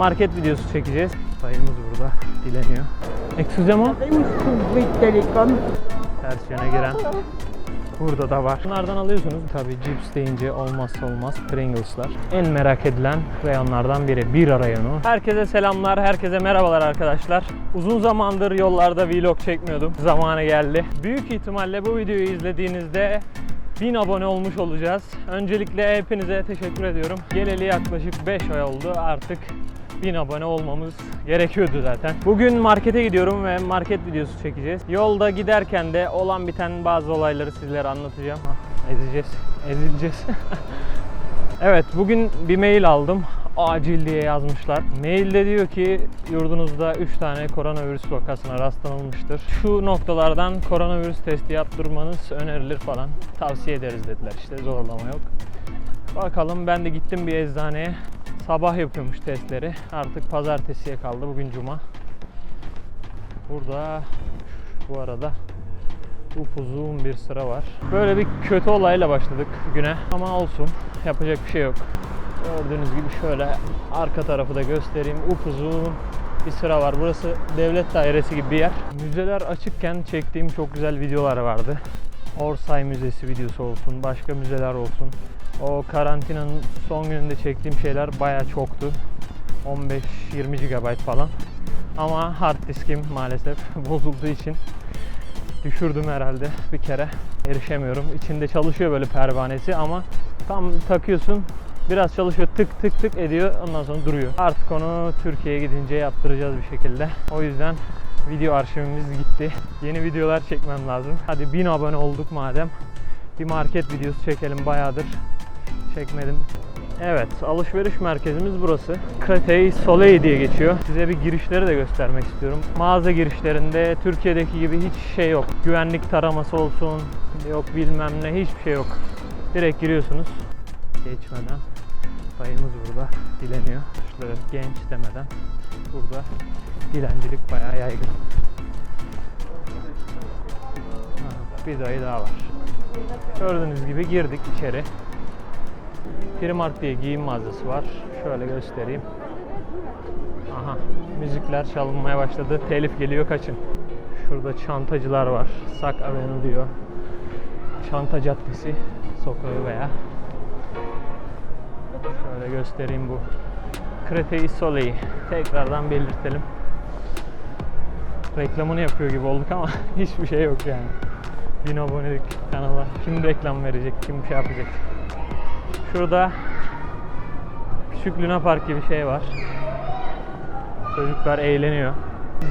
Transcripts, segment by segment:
Market videosu çekeceğiz. Dayımız burada dileniyor. Excusez-moi. Bouygues Telecom. Ters yöne giren. Burada da var. Bunlardan alıyorsunuz. Tabii cips deyince olmazsa olmaz Pringles'lar. En merak edilen reyonlardan biri. Bir rayonu. Herkese selamlar, herkese merhabalar arkadaşlar. Uzun zamandır yollarda vlog çekmiyordum. Zamanı geldi. Büyük ihtimalle bu videoyu izlediğinizde 1000 abone olmuş olacağız. Öncelikle hepinize teşekkür ediyorum. Geleli yaklaşık 5 ay oldu. Artık 1000 abone olmamız gerekiyordu zaten. Bugün markete gidiyorum ve market videosu çekeceğiz. Yolda giderken de olan biten bazı olayları sizlere anlatacağım. Ah, Ezeceğiz, ezileceğiz. evet, bugün bir mail aldım. Acil diye yazmışlar. Mailde diyor ki yurdunuzda 3 tane koronavirüs vakasına rastlanılmıştır. Şu noktalardan koronavirüs testi yaptırmanız önerilir falan. Tavsiye ederiz dediler işte zorlama yok. Bakalım ben de gittim bir eczaneye. Sabah yapıyormuş testleri. Artık pazartesiye kaldı. Bugün cuma. Burada bu arada upuzun bir sıra var. Böyle bir kötü olayla başladık güne. Ama olsun. Yapacak bir şey yok. Gördüğünüz gibi şöyle arka tarafı da göstereyim. Upuzun bir sıra var. Burası devlet dairesi gibi bir yer. Müzeler açıkken çektiğim çok güzel videolar vardı. Orsay Müzesi videosu olsun, başka müzeler olsun. O karantinanın son gününde çektiğim şeyler bayağı çoktu. 15-20 GB falan. Ama hard diskim maalesef bozulduğu için düşürdüm herhalde bir kere. Erişemiyorum. İçinde çalışıyor böyle pervanesi ama tam takıyorsun biraz çalışıyor tık tık tık ediyor ondan sonra duruyor. Artık onu Türkiye'ye gidince yaptıracağız bir şekilde. O yüzden video arşivimiz gitti. Yeni videolar çekmem lazım. Hadi 1000 abone olduk madem. Bir market videosu çekelim bayağıdır çekmedim. Evet, alışveriş merkezimiz burası. Créteil Soleil diye geçiyor. Size bir girişleri de göstermek istiyorum. Mağaza girişlerinde Türkiye'deki gibi hiç şey yok. Güvenlik taraması olsun, yok bilmem ne hiçbir şey yok. Direkt giriyorsunuz. Geçmeden. Dayımız burada dileniyor. Şöyle genç demeden. Burada dilencilik bayağı yaygın. Bir dayı daha var. Gördüğünüz gibi girdik içeri. Primark diye giyim mağazası var. Şöyle göstereyim. Aha, müzikler çalınmaya başladı. Telif geliyor kaçın. Şurada çantacılar var. Sak Avenue diyor. Çanta Caddesi sokağı veya. Şöyle göstereyim bu. Créteil Soleil. Tekrardan belirtelim. Reklamını yapıyor gibi olduk ama hiçbir şey yok yani. 1000 abonelik kanala. Kim reklam verecek, kim şey yapacak. Şurada küçük Luna Park gibi şey var. Çocuklar eğleniyor.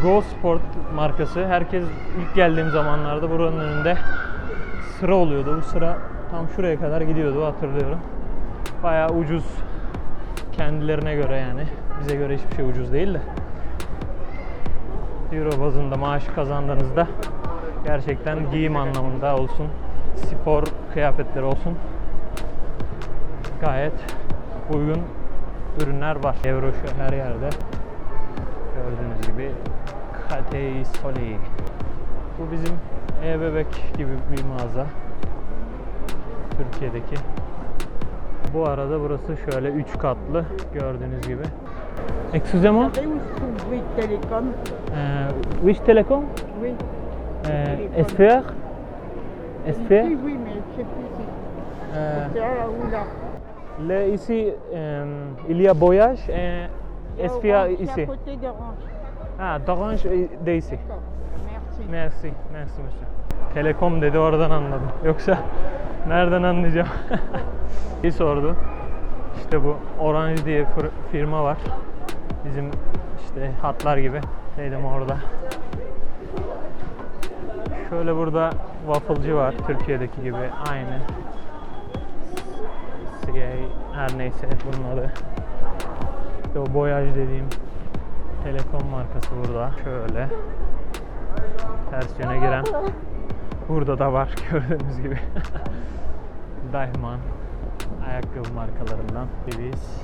Go Sport markası. Herkes ilk geldiğim zamanlarda buranın önünde sıra oluyordu. Bu sıra tam şuraya kadar gidiyordu hatırlıyorum. Bayağı ucuz kendilerine göre yani. Bize göre hiçbir şey ucuz değil de. Euro bazında maaş kazandığınızda gerçekten giyim anlamında olsun, spor kıyafetleri olsun gayet uygun ürünler var. Euro şu her yerde. Gördüğünüz gibi Catey Soleil. Bu bizim e-bebek gibi bir mağaza. Türkiye'deki. Bu arada burası şöyle 3 katlı gördüğünüz gibi. Excusez-moi, Savez où se trouve Bouygues Telecom which telecom? Oui. Euh, SFR? SFR? Oui, oui, mais je sais plus Euh, c'est là ou là. Là, ici, euh, il y a Voyage et C'est ici. à côté d'Orange. Ah, d'Orange d'ici. D'accord. Merci. Merci, merci monsieur. Telekom dedi oradan anladım. Yoksa nereden anlayacağım? Bir sordu. İşte bu Orange diye fir- firma var. Bizim işte hatlar gibi. Dedim orada. Şöyle burada wafflecı var Türkiye'deki gibi aynı. CA her neyse bunun adı. İşte o boyaj dediğim Telekom markası burada. Şöyle. Ters yöne giren. Burada da var gördüğünüz gibi. Daiman ayakkabı markalarından biz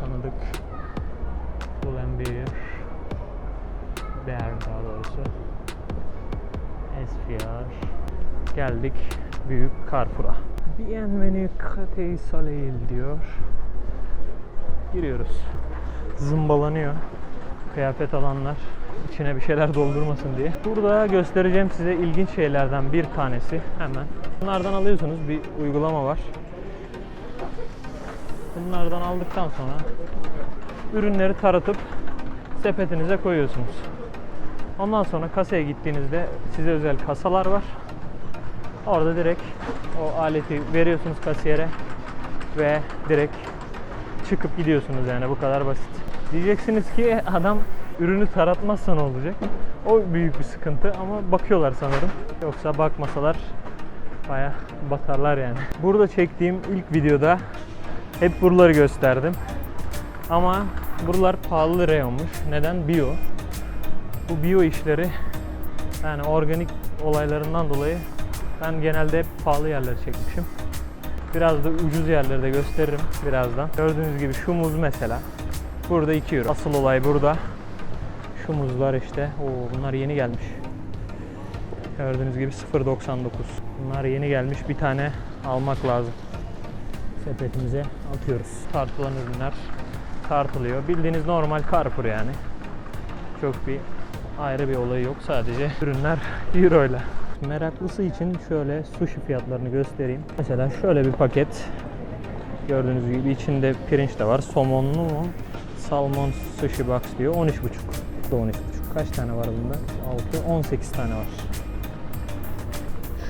tanıdık. Pull&Bear Bear daha doğrusu. SPR geldik büyük Carrefour'a Bienvenue Créteil Soleil diyor giriyoruz zımbalanıyor. Kıyafet alanlar içine bir şeyler doldurmasın diye. Burada göstereceğim size ilginç şeylerden bir tanesi hemen. Bunlardan alıyorsunuz bir uygulama var. Bunlardan aldıktan sonra ürünleri taratıp sepetinize koyuyorsunuz. Ondan sonra kasaya gittiğinizde size özel kasalar var. Orada direkt o aleti veriyorsunuz kasiyere ve direkt çıkıp gidiyorsunuz yani bu kadar basit. Diyeceksiniz ki adam ürünü taratmazsa ne olacak? O büyük bir sıkıntı ama bakıyorlar sanırım. Yoksa bakmasalar baya batarlar yani. Burada çektiğim ilk videoda hep buraları gösterdim. Ama buralar pahalı reyonmuş. Neden? Bio. Bu bio işleri yani organik olaylarından dolayı ben genelde hep pahalı yerleri çekmişim. Biraz da ucuz yerleri de gösteririm birazdan. Gördüğünüz gibi şu muz mesela. Burada 2 euro. Asıl olay burada. Şu muzlar işte. Oo bunlar yeni gelmiş. Gördüğünüz gibi 0.99. Bunlar yeni gelmiş. Bir tane almak lazım. Sepetimize atıyoruz. Tartılan ürünler tartılıyor. Bildiğiniz normal Carrefour yani. Çok bir ayrı bir olayı yok. Sadece ürünler euro ile. Meraklısı için şöyle sushi fiyatlarını göstereyim. Mesela şöyle bir paket. Gördüğünüz gibi içinde pirinç de var. Somonlu mu? Salmon sushi box diyor. 13,5. Bu da 13,5. Kaç tane var bunda? 6, 18 tane var.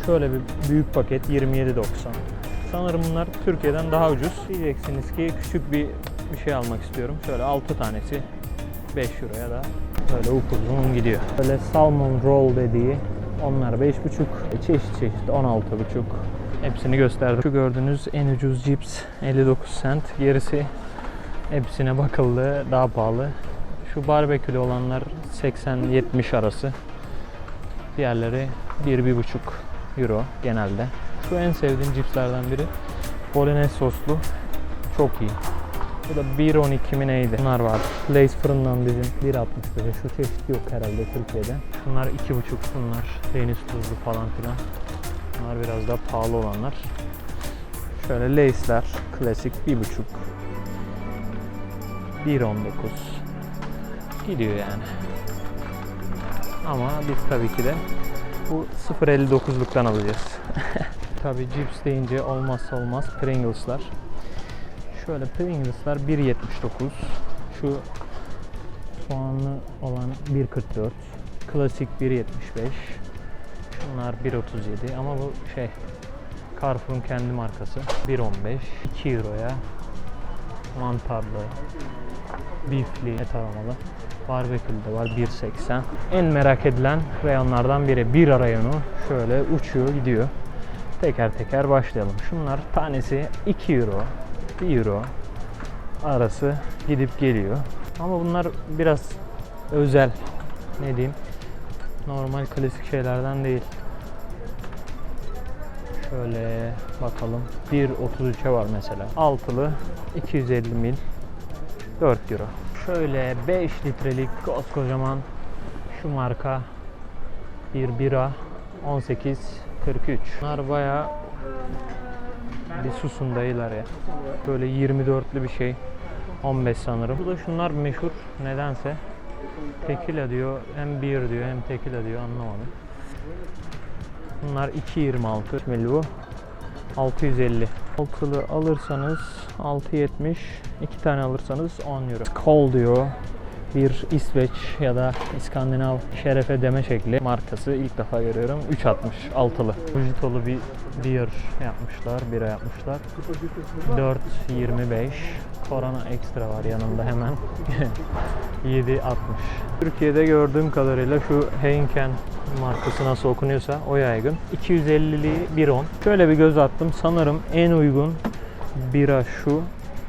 Şöyle bir büyük paket 27.90. Sanırım bunlar Türkiye'den daha ucuz. Diyeceksiniz ki küçük bir bir şey almak istiyorum. Şöyle 6 tanesi 5 euroya da böyle upuzun gidiyor. Böyle salmon roll dediği onlar 5,5. Çeşit çeşit 16,5. Hepsini gösterdim. Şu gördüğünüz en ucuz cips 59 cent. Gerisi hepsine bakıldı daha pahalı. Şu barbekülü olanlar 80-70 arası. Diğerleri 1-1,5 euro genelde. Şu en sevdiğim cipslerden biri. Bolognese soslu. Çok iyi. Bu da 1.12 mi neydi? Bunlar var. Lays fırından bizim 1.65. Şu çeşit yok herhalde Türkiye'de. Bunlar 2.5 bunlar. Deniz tuzlu falan filan. Bunlar biraz daha pahalı olanlar. Şöyle Lays'ler klasik 1.5 1.19 gidiyor yani. Ama biz tabii ki de bu 0.59'luktan alacağız. tabii cips deyince olmazsa olmaz Pringles'lar. Şöyle Pringles'lar 1.79. Şu soğanlı olan 1.44. Klasik 1.75. Şunlar 1.37 ama bu şey Carrefour'un kendi markası. 1.15. 2 euroya mantarlı, bifli, et aromalı. Barbekülü de var 1.80. En merak edilen reyonlardan biri. Bir reyonu şöyle uçuyor gidiyor. Teker teker başlayalım. Şunlar tanesi 2 euro, 1 euro arası gidip geliyor. Ama bunlar biraz özel. Ne diyeyim? Normal klasik şeylerden değil. Şöyle bakalım. 1.33'e var mesela. Altılı 250 mil 4 euro. Şöyle 5 litrelik koskocaman şu marka bir bira 18 43. Bunlar bayağı bir susun dayılar ya. Böyle 24'lü bir şey. 15 sanırım. Bu da şunlar meşhur nedense. Tequila diyor, hem beer diyor hem tequila diyor anlamadım. Bunlar 2.26 mil bu. 650. Altılı alırsanız 6.70. iki tane alırsanız 10 euro. Kol diyor. Bir İsveç ya da İskandinav şerefe deme şekli markası ilk defa görüyorum. 3.60 altılı. Mojitolu bir beer yapmışlar, bira yapmışlar. 4.25. Korona ekstra var yanında hemen. 7.60. Türkiye'de gördüğüm kadarıyla şu Heineken markası nasıl okunuyorsa o yaygın. 250'li 1.10. Şöyle bir göz attım. Sanırım en uygun bira şu.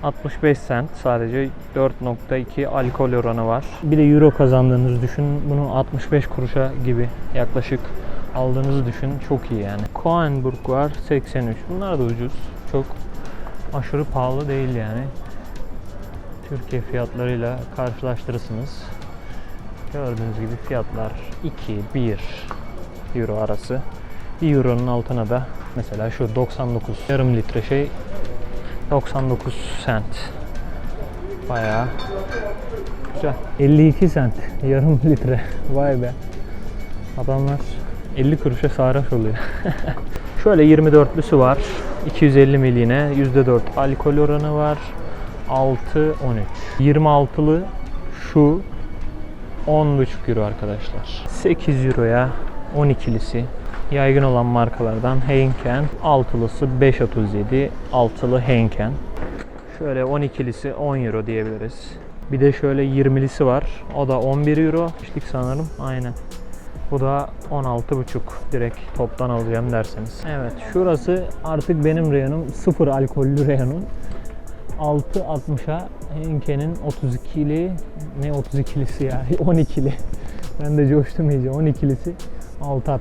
65 cent sadece 4.2 alkol oranı var. Bir de euro kazandığınızı düşün. Bunu 65 kuruşa gibi yaklaşık aldığınızı düşün. Çok iyi yani. Koenburg var 83. Bunlar da ucuz. Çok aşırı pahalı değil yani. Türkiye fiyatlarıyla karşılaştırırsınız. Gördüğünüz gibi fiyatlar 2, 1 euro arası. 1 euronun altına da mesela şu 99 yarım litre şey 99 cent. Bayağı Güzel. 52 sent. Yarım litre. Vay be. Adamlar 50 kuruşa sarhoş oluyor. Şöyle 24'lüsü var. 250 miline. %4 alkol oranı var. 6 13. 26'lı şu 10,5 euro arkadaşlar. 8 euroya 12'lisi yaygın olan markalardan Heineken. Altılısı 5.37. Altılı Heineken. Şöyle 12'lisi 10 euro diyebiliriz. Bir de şöyle 20'lisi var. O da 11 euro. İçtik sanırım. Aynen. Bu da 16,5 direkt toptan alacağım derseniz. Evet şurası artık benim reyonum. Sıfır alkollü reyonum. 6.60'a Henken'in 32'li ne 32'lisi ya 12'li. Ben de coştum iyice 12'lisi 6.60.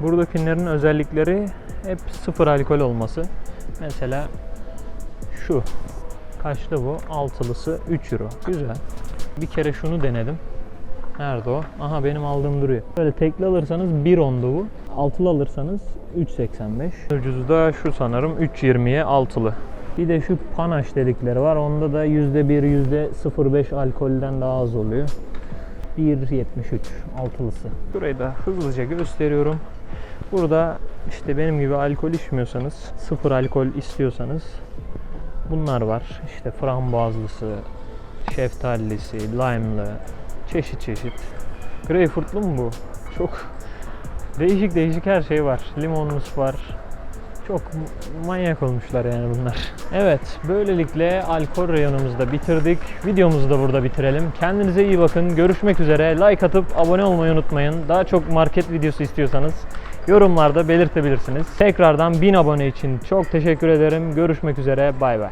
Buradakilerin özellikleri hep sıfır alkol olması. Mesela şu kaçtı bu? Altılısı 3 euro. Güzel. Bir kere şunu denedim. Nerede o? Aha benim aldığım duruyor. Böyle tekli alırsanız 1.10'du bu. Altılı alırsanız 3.85. Ucuzu da şu sanırım 3.20'ye altılı. Bir de şu panaş dedikleri var. Onda da %1, %0.5 alkolden daha az oluyor. 1.73 altılısı. Burayı da hızlıca gösteriyorum. Burada işte benim gibi alkol içmiyorsanız, sıfır alkol istiyorsanız bunlar var. İşte frambuazlısı, şeftalisi, lime'lı, çeşit çeşit. Greyfurtlu mu bu? Çok değişik değişik her şey var. Limonlusu var. Çok manyak olmuşlar yani bunlar. Evet, böylelikle alkol reyonumuzu da bitirdik. Videomuzu da burada bitirelim. Kendinize iyi bakın. Görüşmek üzere. Like atıp abone olmayı unutmayın. Daha çok market videosu istiyorsanız yorumlarda belirtebilirsiniz. Tekrardan 1000 abone için çok teşekkür ederim. Görüşmek üzere. Bay bay.